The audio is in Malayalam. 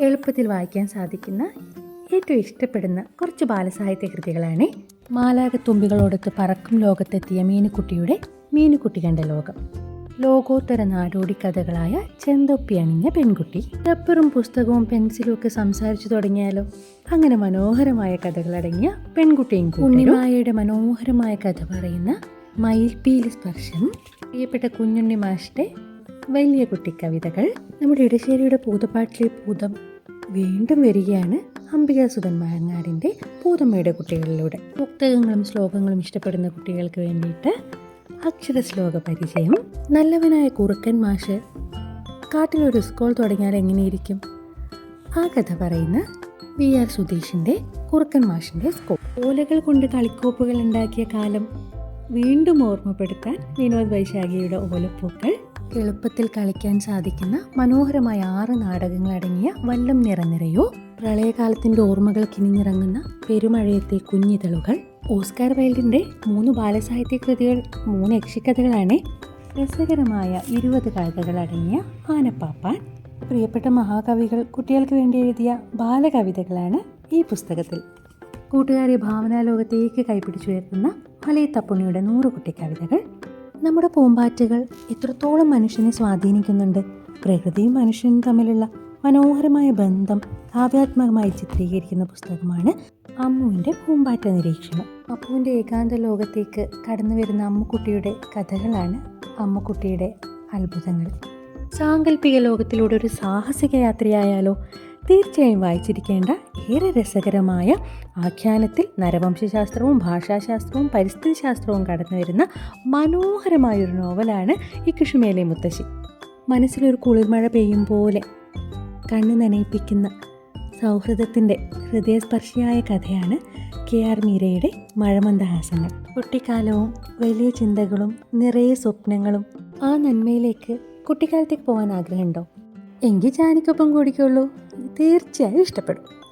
എളുപ്പത്തിൽ വായിക്കാൻ സാധിക്കുന്ന ഏറ്റവും ഇഷ്ടപ്പെടുന്ന കുറച്ച് ബാലസാഹിത്യ കൃതികളാണ് മാലാകത്തുമ്പികളോടൊത്ത് പറക്കും ലോകത്തെത്തിയ മീനുക്കുട്ടിയുടെ മീനുക്കുട്ടി കണ്ട ലോകം. ലോകോത്തര നാടോടി കഥകളായ ചെന്തൊപ്പി അണിഞ്ഞ പെൺകുട്ടി റബ്ബറും പുസ്തകവും പെൻസിലും ഒക്കെ സംസാരിച്ചു തുടങ്ങിയാലോ? അങ്ങനെ മനോഹരമായ കഥകളടങ്ങിയ പെൺകുട്ടിയും ഉണ്ണിമായയുടെ മനോഹരമായ കഥ പറയുന്ന മയിൽപ്പീൽ സ്പർശം പ്രിയപ്പെട്ട കുഞ്ഞുണ്ണി മാഷിന്റെ വലിയ കുട്ടി കവിതകൾ നമ്മുടെ ഇടശ്ശേരിയുടെ പൂതപ്പാട്ടിലെ പൂതം വീണ്ടും വരികയാണ് അംബികാസുധൻ മാങ്ങാടിന്റെ പൂതമ്മയുടെ കുട്ടികളിലൂടെ. പുസ്തകങ്ങളും ശ്ലോകങ്ങളും ഇഷ്ടപ്പെടുന്ന കുട്ടികൾക്ക് വേണ്ടിയിട്ട് അക്ഷരശ്ലോക പരിചയം. നല്ലവനായ കുറുക്കൻ മാഷ് കാട്ടിലൊരു സ്കൂൾ തുടങ്ങിയാൽ എങ്ങനെയിരിക്കും? ആ കഥ പറയുന്ന വി ആർ സുധീഷിന്റെ കുറുക്കൻ മാഷിന്റെ സ്കൂൾ. ഓലകൾ കൊണ്ട് കളിക്കോപ്പുകൾ ഉണ്ടാക്കിയ കാലം വീണ്ടും ഓർമ്മപ്പെടുത്താൻ വിനോദ് വൈശാഖിയുടെ ഓലപ്പൂക്കൾ എളുപ്പത്തിൽ കളിക്കാൻ സാധിക്കുന്ന മനോഹരമായ ആറ് നാടകങ്ങൾ അടങ്ങിയ വല്ലം നിറനിറയോ പ്രളയകാലത്തിന്റെ ഓർമ്മകൾ കിനിഞ്ഞിറങ്ങുന്ന പെരുമഴയത്തെ കുഞ്ഞിതളുകൾ ഓസ്കാർ വൈൽഡിന്റെ മൂന്ന് ബാലസാഹിത്യ കൃതികൾ മൂന്ന് യക്ഷിക്കഥകളാണ് രസകരമായ ഇരുപത് കഥകൾ അടങ്ങിയ ആനപ്പാപ്പാൻ. പ്രിയപ്പെട്ട മഹാകവികൾ കുട്ടികൾക്ക് വേണ്ടി എഴുതിയ ബാലകവിതകളാണ് ഈ പുസ്തകത്തിൽ. കൂട്ടുകാരെ ഭാവനാലോകത്തേക്ക് കൈപിടിച്ചുയർത്തുന്ന മലയത്തപ്പുണ്ണിയുടെ നൂറ് കുട്ടി കവിതകൾ നമ്മുടെ പൂമ്പാറ്റകൾ എത്രത്തോളം മനുഷ്യനെ സ്വാധീനിക്കുന്നുണ്ട്. പ്രകൃതിയും മനുഷ്യനും തമ്മിലുള്ള മനോഹരമായ ബന്ധം കാവ്യാത്മകമായി ചിത്രീകരിക്കുന്ന പുസ്തകമാണ് അമ്മുവിന്റെ പൂമ്പാറ്റ നിരീക്ഷണം. അപ്പുവിന്റെ ഏകാന്ത ലോകത്തേക്ക് കടന്നു വരുന്ന അമ്മുക്കുട്ടിയുടെ കഥകളാണ് അമ്മുക്കുട്ടിയുടെ അത്ഭുതങ്ങൾ. സാങ്കല്പിക ലോകത്തിലൂടെ ഒരു സാഹസിക യാത്രയായാലോ തീർച്ചയായും വായിച്ചിരിക്കേണ്ട ഏറെ രസകരമായ ആഖ്യാനത്തിൽ നരവംശശാസ്ത്രവും ഭാഷാശാസ്ത്രവും പരിസ്ഥിതി ശാസ്ത്രവും കടന്നു വരുന്ന മനോഹരമായൊരു നോവലാണ് ഈ കൃഷിമേലെ മുത്തശ്ശി. മനസ്സിലൊരു കുളിർമഴ പെയ്യും പോലെ കണ്ണു നനയിപ്പിക്കുന്ന സൗഹൃദത്തിന്റെ ഹൃദയസ്പർശിയായ കഥയാണ് കെ ആർ മീരയുടെ മഴമന്ദഹാസങ്ങൾ. കുട്ടിക്കാലവും വലിയ ചിന്തകളും നിറയെ സ്വപ്നങ്ങളും ആ നന്മയിലേക്ക് കുട്ടിക്കാലത്തേക്ക് പോകാൻ ആഗ്രഹമുണ്ടോ? എങ്കിൽ ജാനിക്കൊപ്പം കൂടിക്കുള്ളൂ തീർച്ചയായും ഇഷ്ടപ്പെടും.